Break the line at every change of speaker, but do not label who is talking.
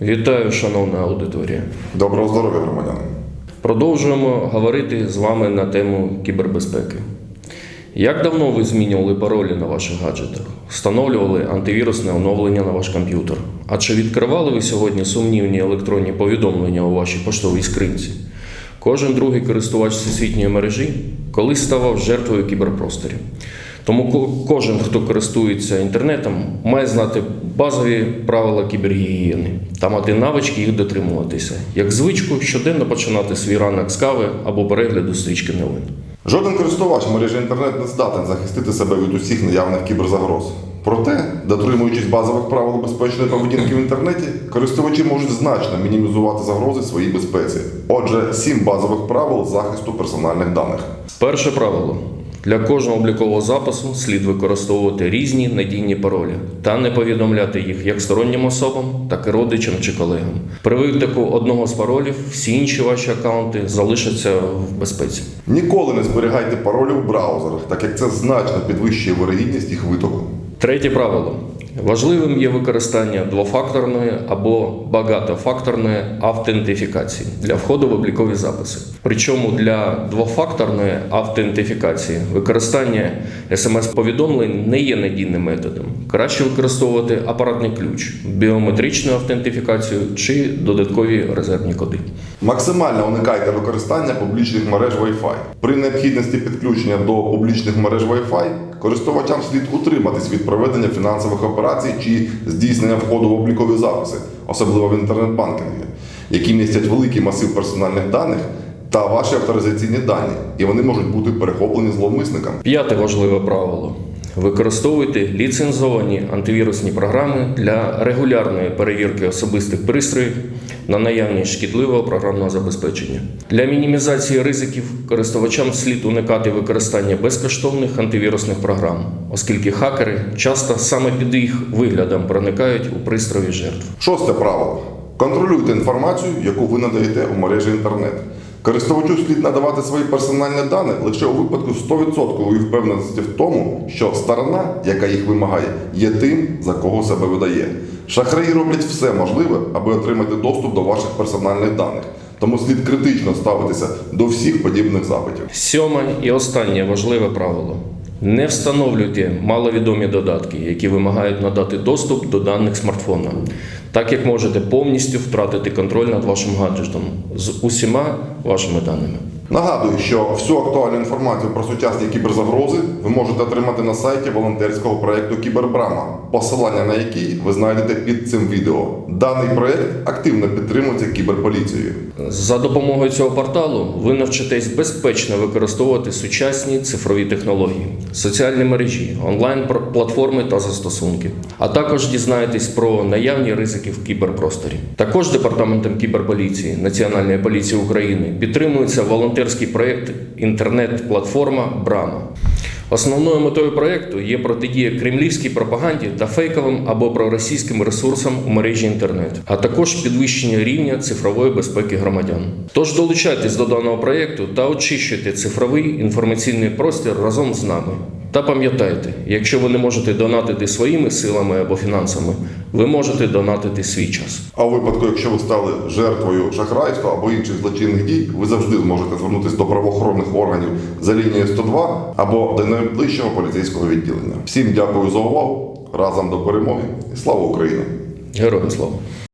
Вітаю, шановна аудиторія.
Доброго здоров'я, громадяни.
Продовжуємо говорити з вами на тему кібербезпеки. Як давно ви змінювали паролі на ваших гаджетах, встановлювали антивірусне оновлення на ваш комп'ютер? А чи відкривали ви сьогодні сумнівні електронні повідомлення у вашій поштовій скринці? Кожен другий користувач всесвітньої мережі колись ставав жертвою кіберпросторі. Тому кожен, хто користується інтернетом, має знати базові правила кібергігієни та мати навички їх дотримуватися, як звичку щоденно починати свій ранок з кави або перегляду стрічки новин.
Жоден користувач мережі інтернет не здатен захистити себе від усіх наявних кіберзагроз. Проте, дотримуючись базових правил безпечної поведінки в інтернеті, користувачі можуть значно мінімізувати загрози своїй безпеці. Отже, сім базових правил захисту персональних даних.
Перше правило. Для кожного облікового запису слід використовувати різні надійні паролі та не повідомляти їх як стороннім особам, так і родичам чи колегам. При витоку одного з паролів всі інші ваші аккаунти залишаться в безпеці.
Ніколи не зберігайте паролі в браузерах, так як це значно підвищує вирогідність їх витоку.
Третє правило. Важливим є використання двофакторної або багатофакторної автентифікації для входу в облікові записи. Причому для двофакторної автентифікації використання смс-повідомлень не є надійним методом. Краще використовувати апаратний ключ, біометричну автентифікацію чи додаткові резервні коди.
Максимально уникайте використання публічних мереж Wi-Fi. При необхідності підключення до публічних мереж Wi-Fi користувачам слід утриматись від проведення фінансових операцій чи здійснення входу в облікові записи, особливо в інтернет-банкінгі, які містять великий масив персональних даних та ваші авторизаційні дані, і вони можуть бути перехоплені зловмисниками.
П'яте важливе правило. Використовуйте ліцензовані антивірусні програми для регулярної перевірки особистих пристроїв на наявність шкідливого програмного забезпечення. Для мінімізації ризиків користувачам слід уникати використання безкоштовних антивірусних програм, оскільки хакери часто саме під їх виглядом проникають у пристрої жертв.
Шосте правило. Контролюйте інформацію, яку ви надаєте у мережі інтернет. Користувачу слід надавати свої персональні дані лише у випадку 100% впевненості в тому, що сторона, яка їх вимагає, є тим, за кого себе видає. Шахраї роблять все можливе, аби отримати доступ до ваших персональних даних. Тому слід критично ставитися до всіх подібних запитів.
Сьоме і останнє важливе правило. Не встановлюйте маловідомі додатки, які вимагають надати доступ до даних смартфона, так як можете повністю втратити контроль над вашим гаджетом з усіма вашими даними.
Нагадую, що всю актуальну інформацію про сучасні кіберзагрози ви можете отримати на сайті волонтерського проєкту Кібербрама, посилання на який ви знайдете під цим відео. Даний проєкт активно підтримується кіберполіцією.
За допомогою цього порталу ви навчитесь безпечно використовувати сучасні цифрові технології, соціальні мережі, онлайн-платформи та застосунки, а також дізнаєтесь про наявні ризики в кіберпросторі. Також департаментом кіберполіції Національної поліції України підтримується волонтерський проєкт інтернет-платформа Брама. Основною метою проєкту є протидія кремлівській пропаганді та фейковим або проросійським ресурсам у мережі інтернет, а також підвищення рівня цифрової безпеки громадян. Тож долучайтесь до даного проєкту та очищуйте цифровий інформаційний простір разом з нами. Та пам'ятайте, якщо ви не можете донатити своїми силами або фінансами, ви можете донатити свій час.
А у випадку, якщо ви стали жертвою шахрайства або інших злочинних дій, ви завжди зможете звернутися до правоохоронних органів за лінією 102 або до найближчого поліцейського відділення. Всім дякую за увагу. Разом до перемоги і слава Україні!
Героям слава!